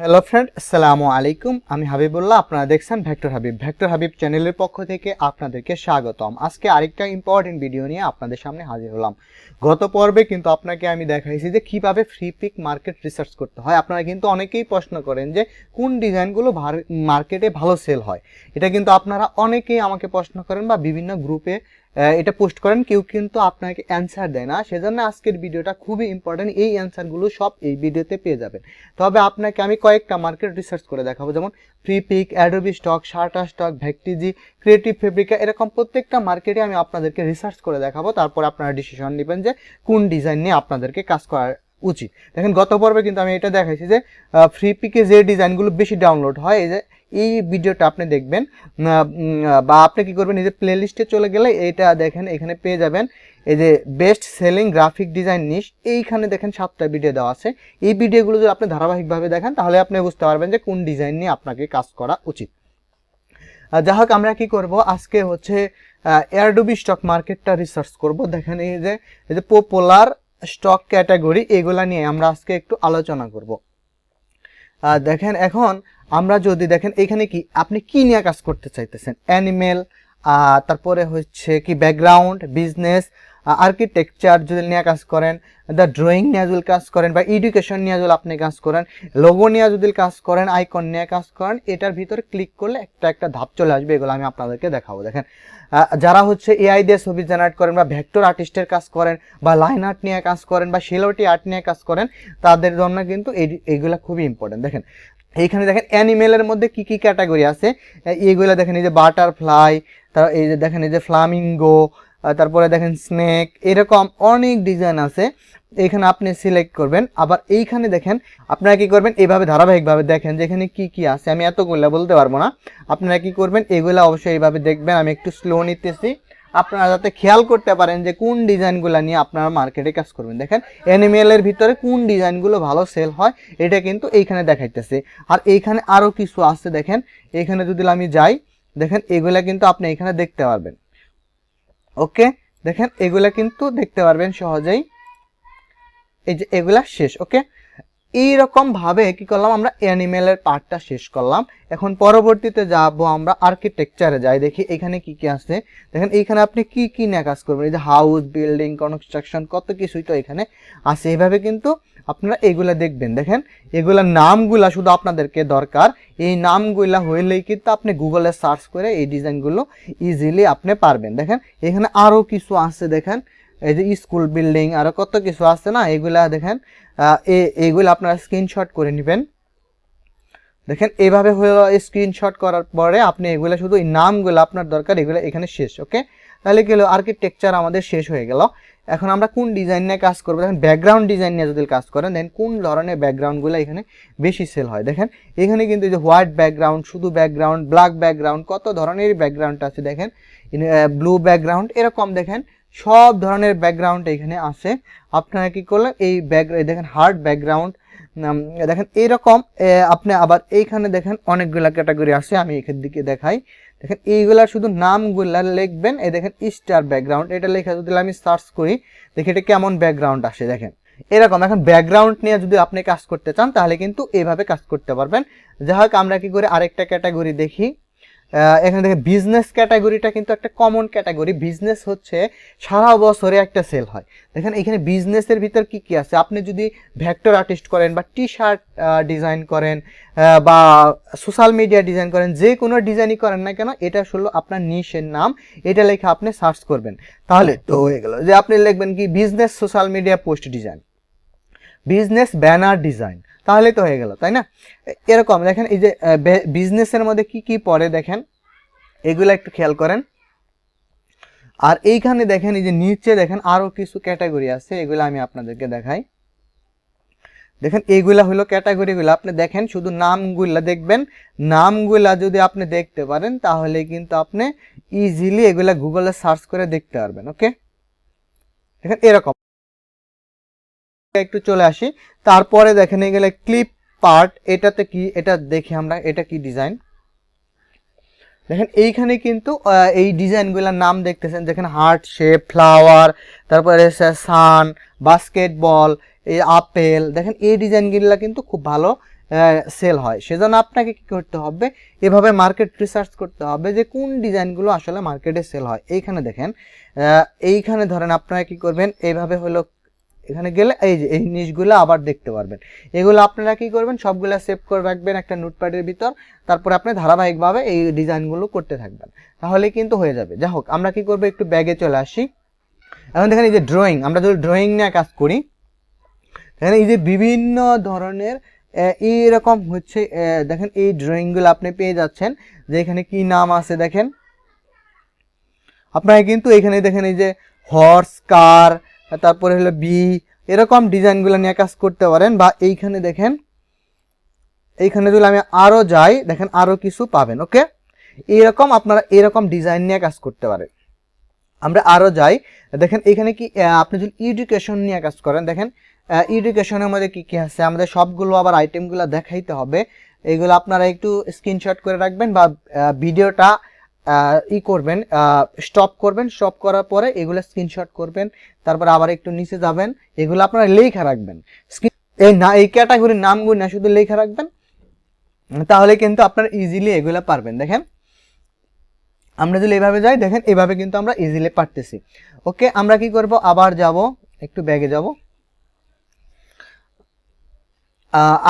Hello friend আসসালামু আলাইকুম আমি হাবিবুল্লাহ, আপনারা দেখছেন ভেক্টর হাবিব ভেক্টর হাবিব চ্যানেলের পক্ষ থেকে আপনাদেরকে স্বাগতম। আজকে আরেকটা ইম্পর্টেন্ট ভিডিও নিয়ে আপনাদের সামনে হাজির হলাম। গত পর্বে কিন্তু আপনাকে আমি দেখাইছি যে কীভাবে ফ্রি পিক মার্কেট রিসার্চ করতে হয়। আপনারা কিন্তু অনেকেই প্রশ্ন করেন যে কোন ডিজাইনগুলো মার্কেটে ভালো সেল হয়। এটা কিন্তু আপনারা অনেকেই আমাকে প্রশ্ন করেন বা বিভিন্ন গ্রুপে এটা পোস্ট করেন, কেউ কিন্তু আপনাকে অ্যান্সার দেয় না। সেজন্য আজকের ভিডিওটা খুবই ইম্পর্টেন্ট এই অ্যান্সারগুলো সব এই ভিডিওতে পেয়ে যাবেন। তবে আপনাকে আমি কয়েকটা মার্কেট রিসার্চ করে দেখাবো। যেমন Freepik Adobe stock Shutterstock Vecteezy Creative Fabrica এরকম প্রত্যেকটা মার্কেটে আমি আপনাদেরকে রিসার্চ করে দেখাবো। তারপর আপনারা ডিসিশন নেবেন যে কোন ডিজাইন নিয়ে আপনাদেরকে কাজ করা উচিত। দেখেন, গত পর্বে কিন্তু আমি এটা দেখাইছি যে ফ্রি পিকে যে ডিজাইনগুলো বেশি ডাউনলোড হয়, এই যে এই ভিডিওটা আপনি দেখবেন বা আপনি কি করবেন, এই যে প্লে লিস্টে চলে গেলে এটা দেখেন, এখানে পেয়ে যাবেন। এই যে best selling graphic design niche এইখানে দেখেন সাতটা ভিডিও দেওয়া আছে। এই ভিডিওগুলো যদি আপনি ধারাবাহিকভাবে দেখেন, তাহলে আপনি বুঝতে পারবেন যে কোন ডিজাইন নিয়ে আপনাকে কাজ করা উচিত। যা হোক, আমরা কি করব? আজকে হচ্ছে এয়ারডুবি স্টক মার্কেটটা রিসার্চ করব। দেখেন এই যে এই যে পপুলার স্টক ক্যাটাগরি এগুলা নিয়ে আমরা আজকে একটু আলোচনা করব। দেখেন এখন আমরা যদি দেখেন, এখানে কি, আপনি কি নিয়ে কাজ করতে চাইতেছেন? অ্যানিমেল তারপরে হচ্ছে কি ব্যাকগ্রাউন্ড বিজনেস আর্কিটেকচার যদি নিয়ে কাজ করেন দ্য ড্রয়িং নিয়ে যদি কাজ করেন, বা এডুকেশন নিয়ে যদি আপনি কাজ করেন লোগো নিয়ে যদি কাজ করেন আইকন নিয়ে কাজ করেন, এটার ভিতরে ক্লিক করলে একটা একটা ধাপ চলে আসবে, এগুলো আমি আপনাদেরকে দেখাবো। দেখেন যারা হচ্ছে এআই দিয়ে ছবি জেনারেট করেন, বা ভেক্টর আর্টিস্টের কাজ করেন, বা লাইন আর্ট নিয়ে কাজ করেন, বা শিলোটি আর্ট নিয়ে কাজ করেন, তাদের জন্য কিন্তু এই- এইগুলা খুবই ইম্পর্টেন্ট দেখেন এইখানে দেখেন অ্যানিমেলের মধ্যে কি কি ক্যাটাগরি আছে? এইগুলা দেখেন এই যে বাটারফ্লাই তার এই যে দেখেন এই যে ফ্লামিঙ্গো তারপরে দেখেন স্নেক এরকম অনেক ডিজাইন আছে। এখানে আপনি সিলেক্ট করবেন। আবার এইখানে দেখেন, আপনারা কি করবেন? এইভাবে ধারাবাহিকভাবে দেখেন যে এখানে কি কি আছে। আমি এতগুলা বলতে পারব না। আপনারা কি করবেন? এগুলা অবশ্যই এইভাবে দেখবেন। আমি একটু স্লো নিতেছি। আপনারা যাতে খেয়াল করতে পারেন যে কোন ডিজাইনগুলো নিয়ে আপনারা মার্কেটে কাজ করবেন। দেখেন অ্যানিমেলের ভিতরে কোন ডিজাইনগুলো ভালো সেল হয়, এটা কিন্তু এইখানে দেখাইতেছে। আর এইখানে আরও কিছু আছে, দেখেন, এইখানে যদি আমি যাই, দেখেন, এগুলা কিন্তু আপনি এখানে দেখতে পারবেন। ওকে, দেখেন, এগুলা কিন্তু দেখতে পারবেন সহজেই। এই যে এগুলা শেষ, ওকে? এইরকম ভাবে কি করলাম, আমরা অ্যানিমেলের পার্টটা শেষ করলাম। এখন পরবর্তীতে যাব আমরা আর্কিটেকচারে যাই, দেখি এখানে কি কি আছে। দেখেন, এইখানে আপনি কি কি নিয়ে কাজ করবেন? এই যে হাউস বিল্ডিং কনস্ট্রাকশন কত কিছুই তো এখানে আছে। এইভাবে কিন্তু আপনারা এগুলা দেখবেন। দেখেন, এগুলা নামগুলা শুধু আপনাদেরকে দরকার। এই নামগুলা হইলেই কিন্তু আপনি গুগলে সার্চ করে এই ডিজাইনগুলো ইজিলি আপনি পারবেন। দেখেন, এখানে আরও কিছু আছে। দেখেন এই যে স্কুল বিল্ডিং আরও কত কিছু আছে না, এগুলা দেখেন এইগুলো আপনারা স্ক্রিনশট করে নেবেন। দেখেন এইভাবে হলো স্ক্রিনশট করার পরে আপনি এগুলো শুধু নামগুলো আপনার দরকার, এগুলো এখানে শেষ ওকে তাহলে কি হলো আর্কিটেকচার আমাদের শেষ হয়ে গেল। এখন আমরা কোন ডিজাইন নিয়ে কাজ করব? দেখেন ব্যাকগ্রাউন্ড ডিজাইন নিয়ে যদি কাজ করেন দেন কোন ধরনের ব্যাকগ্রাউন্ডগুলো এখানে বেশি সেল হয়? দেখেন, এখানে কিন্তু যে হোয়াইট ব্যাকগ্রাউন্ড শুধু ব্যাকগ্রাউন্ড ব্ল্যাক ব্যাকগ্রাউন্ড কত ধরনের ব্যাকগ্রাউন্ড আছে দেখেন। ব্লু ব্যাকগ্রাউন্ড এরকম দেখেন। সব ধরনের ব্যাকগ্রাউন্ড এখানে আছে। আপনারা কি করলেন? এই ব্যাক দেখেন হার্ড ব্যাকগ্রাউন্ড দেখেন এইরকম আপনি আবার এইখানে দেখেন অনেকগুলা ক্যাটাগরি আছে, আমি এখান দিকে দেখাই। দেখেন এইগুলা শুধু নামগুলা লিখবেন, এই দেখেন স্টার ব্যাকগ্রাউন্ড এটা লেখা যদি আমি সার্চ করি, দেখি এটা কেমন ব্যাকগ্রাউন্ড আসে, দেখেন। এরকম, এখন ব্যাকগ্রাউন্ড নিয়ে যদি আপনি কাজ করতে চান, তাহলে কিন্তু এইভাবে কাজ করতে পারবেন। যা হোক, আমরা কি করে আরেকটা ক্যাটাগরি দেখি। এখানে দেখেন বিজনেস ক্যাটাগরিটা কিন্তু একটা কমন ক্যাটাগরি বিজনেস হচ্ছে সারা বছরে একটা সেল হয়। দেখেন, এখানে বিজনেসের ভিতর কি কি আছে? আপনি যদি ভ্যাক্টর আর্টিস্ট করেন বা টি শার্ট ডিজাইন করেন বা সোশ্যাল মিডিয়া ডিজাইন করেন, যে কোনো ডিজাইনই করেন না কেন, এটা হলো আপনার নিশের নাম। এটা লেখা আপনি সার্চ করবেন। তাহলে তো হয়ে গেল। যে আপনি লিখবেন কি business social media post design business banner design তাহলে তো হয়ে গেল, তাই না? এরকম, দেখেন এই যে বিজনেসের মধ্যে কি কি পড়ে দেখেন? এগুলো একটু খেয়াল করেন। আর এইখানে দেখেন, এই যে নিচে দেখেন, আরও কিছু ক্যাটাগরি আছে, এগুলো আমি আপনাদেরকে দেখাই। দেখেন, এইগুলা হলো ক্যাটাগরিগুলো আপনি দেখেন, শুধু নামগুলা দেখবেন। নামগুলা যদি আপনি দেখতে পারেন, তাহলে কিন্তু আপনি ইজিলি এগুলা গুগলে সার্চ করে দেখতে পারবেন ওকে দেখেন, এরকম। একটু চলে আসি। তারপরে দেখেন এগুলো ক্লিপ পার্ট এটাতে কি, এটা দেখি আমরা, এটা কি ডিজাইন দেখেন, এইখানে কিন্তু এই ডিজাইনগুলোর নাম দেখতেছেন যেখানে হার্ট শেপ ফ্লাওয়ার তারপরে সান বাস্কেটবল এই আপেল দেখেন, এই ডিজাইনগুলো কিন্তু খুব ভালো সেল হয়। সেজন্য আপনাকে কি করতে হবে, এভাবে মার্কেট রিসার্চ করতে হবে যে কোন ডিজাইনগুলো আসলে মার্কেটে সেল হয়। এইখানে দেখেন এইখানে ধরেন আপনারা কি করবেন এইভাবে হলো এখানে গেলে এই যে, এই জিনিসগুলো আবার দেখতে পারবেন। এগুলো আপনারা কি করবেন? সবগুলো সেভ করে রাখবেন একটা নোটপ্যাডের ভিতর। তারপরে আপনি ধারাবাহিকভাবে এই ডিজাইনগুলো করতে থাকবেন। তাহলে কিন্তু হয়ে যাবে। যাই হোক, আমরা কি করব? একটু ব্যাগে চলে আসি। এখন দেখেন এই যে ড্রয়িং আমরা যদি ড্রয়িং নিয়ে কাজ করি, দেখেন এই যে বিভিন্ন ধরনের এইরকম হচ্ছে দেখেন এই ড্রয়িংগুলো আপনি পেয়ে যাচ্ছেন, যে এখানে কি নাম আছে দেখেন। আপনারা কিন্তু এখানে দেখেন এই যে হর্স কার তারপরে হলো বি এরকম ডিজাইনগুলো নিয়ে কাজ করতে পারেন বা এইখানে দেখেন, এইখানে যদি আমি আরও যাই, দেখেন আরও কিছু পাবেন ওকে এইরকম আপনারা এরকম ডিজাইন নিয়ে কাজ করতে পারেন। আমরা আরও যাই, দেখেন এখানে কি আপনি যদি এডুকেশন নিয়ে কাজ করেন, দেখেন এডুকেশনের মধ্যে কি কি আছে, আমাদের সবগুলো আবার আইটেমগুলো দেখাইতে হবে। এগুলো আপনারা একটু স্ক্রিনশট করে রাখবেন বা ভিডিওটা ই করবেন স্টপ করবেন স্টপ করার পরে এগুলো স্ক্রিনশট করবেন, তারপর আবার একটু নিচে যাবেন, এগুলো আপনারা লেখা রাখবেন। এই না, এই ক্যাটাগরির নামগুলো না, শুধু লেখা রাখবেন, তাহলে কিন্তু আপনারা ইজিলি এগুলো পারবেন। দেখেন, আমরা যদি এভাবে যাই, দেখেন, এভাবে কিন্তু আমরা ইজিলি পারতেছি। ওকে আমরা কি করব? আবার যাব, একটু ব্যাগে যাব।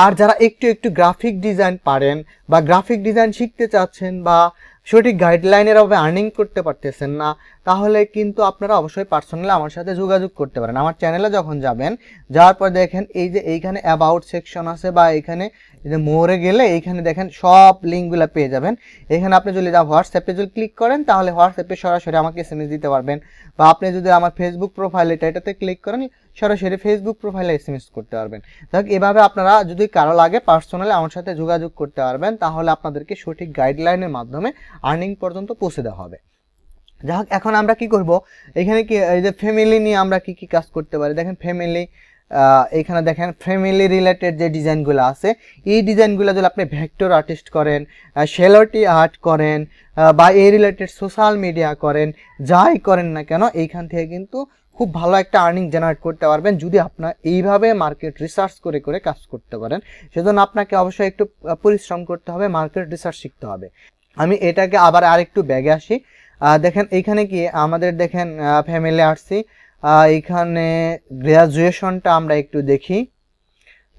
আর যারা একটু একটু গ্রাফিক ডিজাইন পারেন বা গ্রাফিক ডিজাইন শিখতে চাচ্ছেন বা সঠিক গাইডলাইনের অভাবে আর্নিং করতে পারতেছেন না, তাহলে কিন্তু আপনারা অবশ্যই পার্সোনালি আমার সাথে যোগাযোগ করতে পারেন। আমার চ্যানেলে যখন যাবেন, যাওয়ার পর দেখেন এই যে এইখানে অ্যাবাউট সেকশন আছে বা এখানে যে মোড়ে গেলে এইখানে দেখেন সব লিঙ্কগুলো পেয়ে যাবেন। এখানে আপনি যদি যা হোয়াটসঅ্যাপে যদি ক্লিক করেন, তাহলে হোয়াটসঅ্যাপে সরাসরি আমাকে এস দিতে পারবেন। বা আপনি যদি আমার ফেসবুক প্রোফাইল এটা এটাতে ক্লিক করেন, সরাসরি ফেসবুক প্রোফাইলে এস করতে পারবেন। দেখ এভাবে আপনারা যদি কারও লাগে পার্সোনালি আমার সাথে যোগাযোগ করতে পারবেন, তাহলে আপনাদেরকে সঠিক গাইডলাইনের মাধ্যমে আর্নিং পর্যন্ত পৌঁছে দেওয়া হবে। যাই হোক এখন আমরা কি করব? এখানে কি, এই যে ফ্যামিলি নিয়ে আমরা কি কি কাজ করতে পারি? দেখেন ফ্যামিলি এখানে দেখেন ফ্যামিলি রিলেটেড যে ডিজাইনগুলো আছে এই ডিজাইনগুলো যদি আপনি ভেক্টর আর্টিস্ট করেন শেলটি আর্ট করেন বা এই রিলেটেড সোশ্যাল মিডিয়া করেন যাই করেন না কেন এইখান থেকে কিন্তু খুব ভালো একটা আর্নিং জেনারেট করতে পারবেন যদি আপনার এইভাবে মার্কেট রিসার্চ করে করে কাজ করতে পারেন। সেজন্য আপনাকে অবশ্যই একটু পরিশ্রম করতে হবে মার্কেট রিসার্চ শিখতে হবে। আমি এটাকে আবার আরেকটু ব্যাগে আসি। দেখেন এইখানে কি আমাদের দেখেন ফ্যামিলি আহ, এইখানে গ্র্যাজুয়েশনটা আমরা একটু দেখি।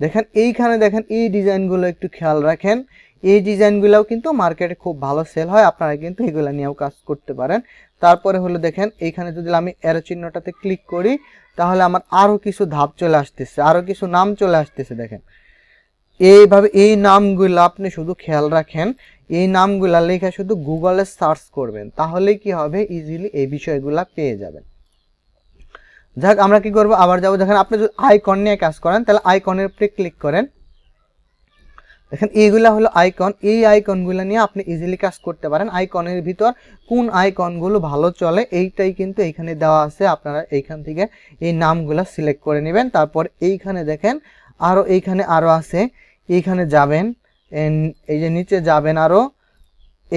দেখেন, এইখানে দেখেন, এই ডিজাইনগুলো একটু খেয়াল রাখেন। এই ডিজাইনগুলোও কিন্তু মার্কেটে খুব ভালো সেল হয়, আপনারা কিন্তু এগুলো নিয়েও কাজ করতে পারেন। তারপরে হলো দেখেন, এইখানে যদি আমি এরো চিহ্নটাতে ক্লিক করি, তাহলে আমার আরও কিছু ধাপ চলে আসতেছে আরও কিছু নাম চলে আসতেছে, দেখেন। এইভাবে এই নামগুলো আপনি শুধু খেয়াল রাখেন, এই নামগুলা লেখা শুধু গুগলে সার্চ করবেন তাহলে কি হবে? ইজিলি এই বিষয়গুলা পেয়ে যাবেন। যাক, আমরা কি করব? আবার যাব। দেখেন, আপনি যদি আইকন নিয়ে কাজ করেন, তাহলে আইকনের উপরে ক্লিক করেন। দেখেন, এইগুলা হলো আইকন এই আইকনগুলো নিয়ে আপনি ইজিলি কাজ করতে পারেন। আইকনের ভিতর কোন আইকনগুলো ভালো চলে, এইটাই কিন্তু এইখানে দেওয়া আছে। আপনারা এইখান থেকে এই নামগুলো সিলেক্ট করে নেবেন। তারপর এইখানে দেখেন আরও এইখানে আরও আছে। এইখানে যাবেন এই যে নিচে যাবেন আরও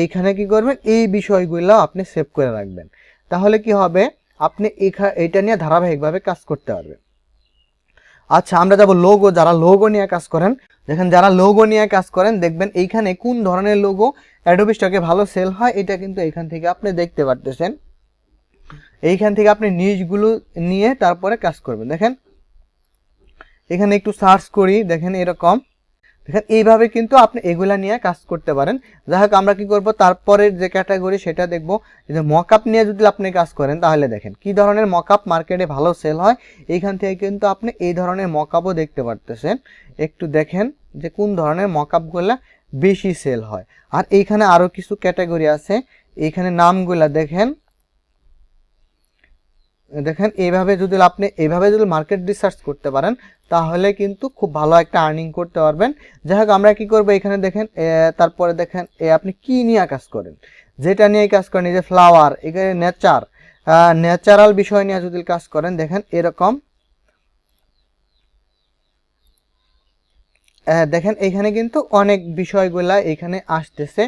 এইখানে কি করবেন? এই বিষয়গুলো আপনি সেভ করে রাখবেন। তাহলে কি হবে? আপনি এইটা নিয়ে ধারাবাহিকভাবে কাজ করতে পারবেন। আচ্ছা আমরা যাব লোগো যারা লোগো নিয়ে কাজ করেন, দেখেন যারা লোগো নিয়ে কাজ করেন, দেখবেন এইখানে কোন ধরনের লোগো অ্যাডোবি স্টকে ভালো সেল হয়, এটা কিন্তু এইখান থেকে আপনি দেখতে পারতেছেন। এইখান থেকে আপনি নিউজগুলো নিয়ে তারপরে কাজ করবেন। দেখেন, এখানে একটু সার্চ করি, দেখেন এরকম। দেখেন, এইভাবে কিন্তু আপনি এগুলা নিয়ে কাজ করতে পারেন। যাই হোক, আমরা কি করব? তারপরের যে ক্যাটাগরি সেটা দেখব। যে মকআপ নিয়ে যদি আপনি কাজ করেন, তাহলে দেখেন, কি ধরনের মকআপ মার্কেটে ভালো সেল হয়? এইখান থেকে কিন্তু আপনি এই ধরনের মকআপও দেখতে পারতেছেন। একটু দেখেন যে কোন ধরনের মকআপগুলা বেশি সেল হয়। আর এইখানে আরও কিছু ক্যাটাগরি আছে। এইখানে নামগুলা দেখেন। দেখেন এইভাবে যদি আপনি এইভাবে যদি মার্কেট রিসার্চ করতে পারেন, তাহলে কিন্তু খুব ভালো একটা আর্নিং করতে পারবেন। যাই হোক, আমরা কি করব এখানে দেখেন তারপরে দেখেন আপনি কি নিয়ে কাজ করেন? যেটা নিয়ে কাজ করেন, এই যে ফ্লাওয়ার এখানে নেচার ন্যাচারাল বিষয় নিয়ে যদি কাজ করেন, দেখেন, এরকম। দেখেন, এখানে কিন্তু অনেক বিষয়গুলা এখানে আসতেছে।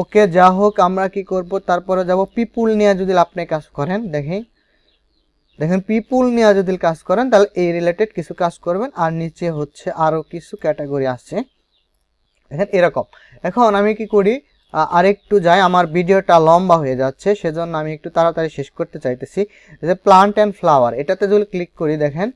ওকে যা হোক, আমরা কি করব, তারপরে যাব পিপুল নিয়ে যদি আপনি কাজ করেন, দেখেন। দেখেন পিপুল নিয়ে যদি কাজ করেন, তাহলে এই রিলেটেড কিছু কাজ করবেন, আর নিচে হচ্ছে আরও কিছু ক্যাটাগরি আছে। দেখেন, এরকম। এখন আমি কি করি? আরেকটু যাই, আমার ভিডিওটা লম্বা হয়ে যাচ্ছে, সেজন্য আমি একটু তাড়াতাড়ি শেষ করতে চাইতেছি। যে প্লান্ট অ্যান্ড ফ্লাওয়ার এটাতে যদি ক্লিক করি, দেখেন,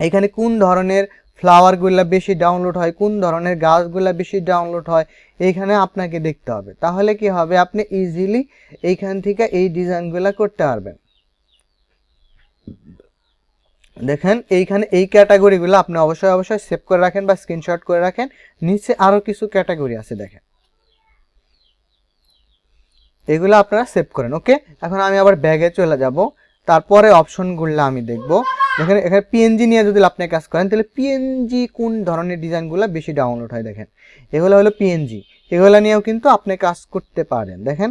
এখানে কোন ধরনের ফ্লাওয়ারগুলো বেশি ডাউনলোড হয়, কোন ধরনের গাছগুলো বেশি ডাউনলোড হয়, এইখানে আপনাকে দেখতে হবে। তাহলে কি হবে? আপনি ইজিলি এইখান থেকে এই ডিজাইনগুলো করতে পারবেন। দেখেন, এইখানে এই ক্যাটাগরিগুলো আপনি অবশ্যই অবশ্যই সেভ করে রাখেন বা স্ক্রিনশট করে রাখেন। নিচে আরও কিছু ক্যাটাগরি আছে, দেখেন। এগুলো আপনারা সেভ করেন, ওকে? এখন আমি আবার ব্যাগে চলে যাব। তারপরে অপশনগুলো আমি দেখব। দেখেন, এখানে পিএনজি নিয়ে যদি আপনি কাজ করেন, তাহলে পিএনজি কোন ধরনের ডিজাইনগুলো বেশি ডাউনলোড হয়, দেখেন। এগুলো হলো পিএনজি এগুলো নিয়েও কিন্তু আপনি কাজ করতে পারেন, দেখেন।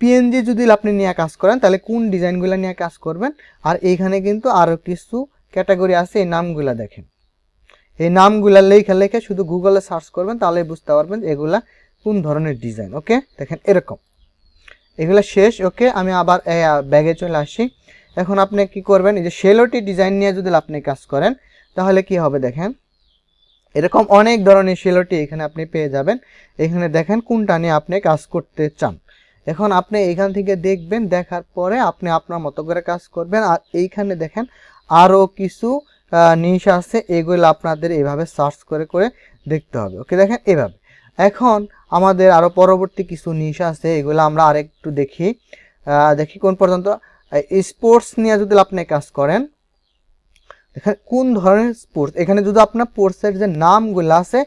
পিএনজি যদি আপনি নিয়ে কাজ করেন, তাহলে কোন ডিজাইনগুলো নিয়ে কাজ করবেন? আর এইখানে কিন্তু আরও কিছু ক্যাটাগরি আছে, এই নামগুলো দেখেন। এই নামগুলা লেখা লেখে শুধু গুগলে সার্চ করবেন তাহলে বুঝতে পারবেন এগুলা কোন ধরনের ডিজাইন, ওকে? দেখেন এরকম। এগুলো শেষ, ওকে? আমি আবার ব্যাগে চলে আসি। এখন আপনি কি করবেন, এই যে শেলোটি ডিজাইন নিয়ে যদি আপনি কাজ করেন, তাহলে কি হবে দেখেন? এরকম অনেক ধরনের শেলোটি এখানে আপনি পেয়ে যাবেন। এখানে দেখেন কোনটা নিয়ে আপনি কাজ করতে চান। এখন আপনি এখান থেকে দেখবেন, দেখার পরে আপনি আপনার মতো করে কাজ করবেন। আর এইখানে দেখেন আরও কিছু নিশ আছে, এগুলো আপনাদের এভাবে সার্চ করে করে দেখতে হবে। ওকে দেখেন এভাবে। এখন আমাদের আরও পরবর্তী কিছু নিশ আছে, এগুলো আমরা আরেকটু দেখি। দেখি কোন পর্যন্ত। স্পোর্টস নিয়ে যদি আপনি কাজ করেন, দেখেন কোন ধরনের স্পোর্টস এখানে যদি আপনার স্পোর্টসের যে নামগুলো আছে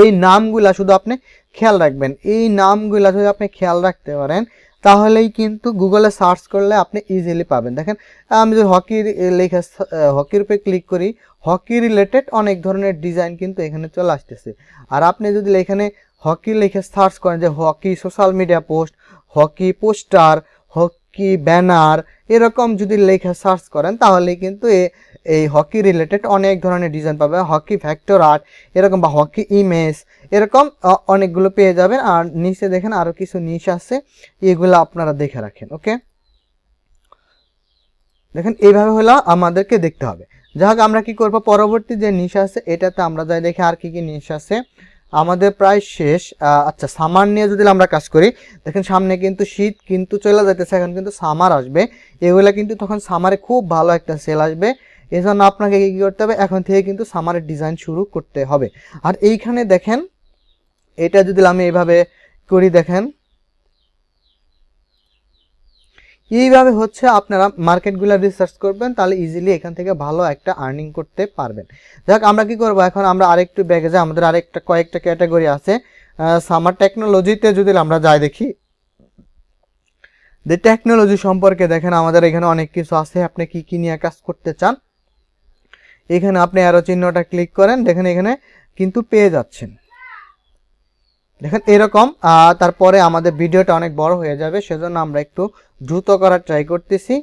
এই নামগুলা শুধু আপনি খেয়াল রাখবেন। এই নামগুলা যদি আপনি খেয়াল রাখতে পারেন, তাহলেই কিন্তু গুগলে সার্চ করলে আপনি ইজিলি পাবেন। দেখেন, আমি যদি হকির লেখা, হকির উপরে ক্লিক করি, হকি রিলেটেড অনেক ধরনের ডিজাইন কিন্তু এখানে চলে আসতেছে। আর আপনি যদি এখানে হকি লিখে সার্চ করেন যে hockey social media post hockey poster hockey banner এরকম যদি লেখা সার্চ করেন, তাহলে কিন্তু এই হকি রিলেটেড অনেক ধরনের ডিজাইন পাবে। হকি ফ্যাক্টর আর্ট এরকম বা হকি ইমেজ এরকম অনেকগুলো পেয়ে যাবেন। আর নিচে দেখেন আরও কিছু নিচ আছে, এগুলো আপনারা দেখে রাখেন ওকে দেখেন, এইভাবে হলো আমাদেরকে দেখতে হবে। যাই হোক, আমরা কি করব? পরবর্তী যে নিশ আছে, এটাতে আমরা যাই দেখি আর কি কি নিশ আছে। আমাদের প্রায় শেষ। আচ্ছা সামার নিয়ে যদি আমরা কাজ করি, দেখেন সামনে কিন্তু শীত কিন্তু চলে যাইতেছে, এখন কিন্তু সামার আসবে। এগুলো কিন্তু তখন সামারে খুব ভালো একটা সেল আসবে। এই জন্য আপনাকে কী করতে হবে? এখন থেকে কিন্তু সামারের ডিজাইন শুরু করতে হবে। আর এইখানে দেখেন, এটা যদি আমি এইভাবে করি, দেখেন এইভাবে হচ্ছে আপনারা মার্কেটগুলো রিসার্চ করবেন, তাহলে ইজিলি এখান থেকে ভালো একটা আর্নিং করতে পারবেন। যাক, আমরা কি করব? এখন আমরা আরেকটু ব্যাগে যাই। আমাদের আরেকটা, কয়েকটা ক্যাটাগরি আছে। সামার টেকনোলজিতে যদি আমরা যাই দেখি। যে টেকনোলজি সম্পর্কে দেখেন, আমাদের এখানে অনেক কিছু আছে। আপনি কি কি নিয়ে কাজ করতে চান? এখানে আপনি আরও চিহ্নটা ক্লিক করেন। দেখেন এখানে কিন্তু পেয়ে যাচ্ছেন। দেখেন এরকম তারপরে আমাদের ভিডিওটা অনেক বড় হয়ে যাবে, সেজন্য আমরা একটু দ্রুত করার ট্রাই করতেছি।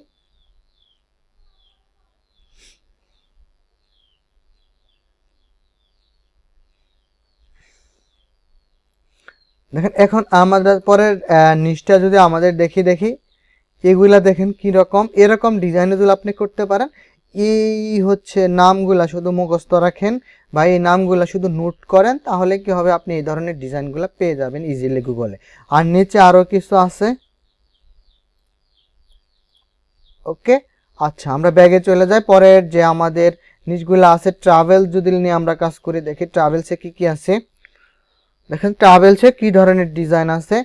দেখেন এখন আমাদের পরের নিচটা যদি আমাদের দেখি দেখি, এগুলা দেখেন কি রকম এরকম ডিজাইনে যদি আপনি করতে পারেন এই হচ্ছে নামগুলা শুধু মুখস্থ রাখেন। বা এই নামগুলা শুধু নোট করেন, তাহলে কি হবে? আপনি এই ধরনের ডিজাইনগুলো পেয়ে যাবেন ইজিলি গুগলে আর নিচে আরও কিছু আছে? ওকে আচ্ছা আমরা ব্যাগে চলে যাই। পরের যে আমাদের নিচগুলো আছে ট্রাভেল যদি নিয়ে আমরা কাজ করি, দেখি ট্রাভেলসে কি কি আছে? দেখেন ট্রাভেলসে কি ধরনের ডিজাইন আছে?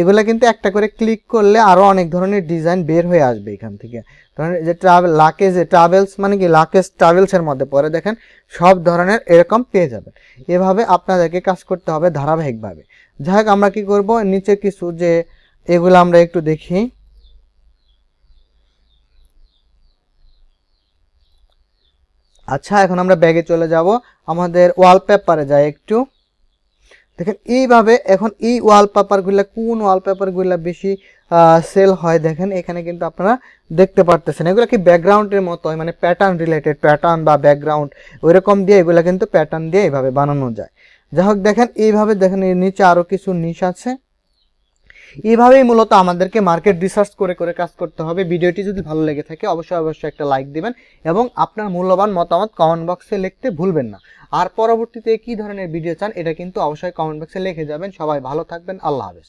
এগুলা কিন্তু একটা করে ক্লিক করলে আরও অনেক ধরনের ডিজাইন বের হয়ে আসবে এখান থেকে। ধরেন যে ট্রাভেল লাকেজ ট্রাভেলস মানে কি? লাকেজ ট্রাভেলসের মধ্যে পরে দেখেন সব ধরনের এরকম পেয়ে যাবেন। এভাবে আপনাদেরকে কাজ করতে হবে ধারাবাহিকভাবে। যাই হোক, আমরা কি করব? নিচে কিছু যে এগুলো আমরা একটু দেখি। আচ্ছা এখন আমরা ব্যাগে চলে যাব। আমাদের ওয়ালপেপারে যাই একটু। দেখেন, এইভাবে এখন এই ওয়ালপেপারগুলো কোন ওয়ালপেপারগুলো বেশি সেল হয় দেখেন, এখানে কিন্তু আপনারা দেখতে পারতেছেন। এগুলো কি ব্যাকগ্রাউন্ডের মতো হয় মানে প্যাটার্ন রিলেটেড প্যাটার্ন বা ব্যাকগ্রাউন্ড ওইরকম দিয়ে এগুলো কিন্তু প্যাটার্ন দিয়ে এইভাবে বানানো যায়। যাই হোক, দেখেন, এইভাবে দেখেন, এর নিচে আরও কিছু নিশ আছে। এইভাবেই মূলত আমাদেরকে মার্কেট রিসার্চ করে করে কাজ করতে হবে। ভিডিওটি যদি ভালো লেগে থাকে, অবশ্যই অবশ্যই একটা লাইক দিবেন এবং আপনার মূল্যবান মতামত কমেন্ট বক্সে লিখতে ভুলবেন না। আর পরবর্তীতে কি ধরনের ভিডিও চান, এটা কিন্তু অবশ্যই কমেন্ট বক্সে লিখে যাবেন। সবাই ভালো থাকবেন। আল্লাহ হাফেজ।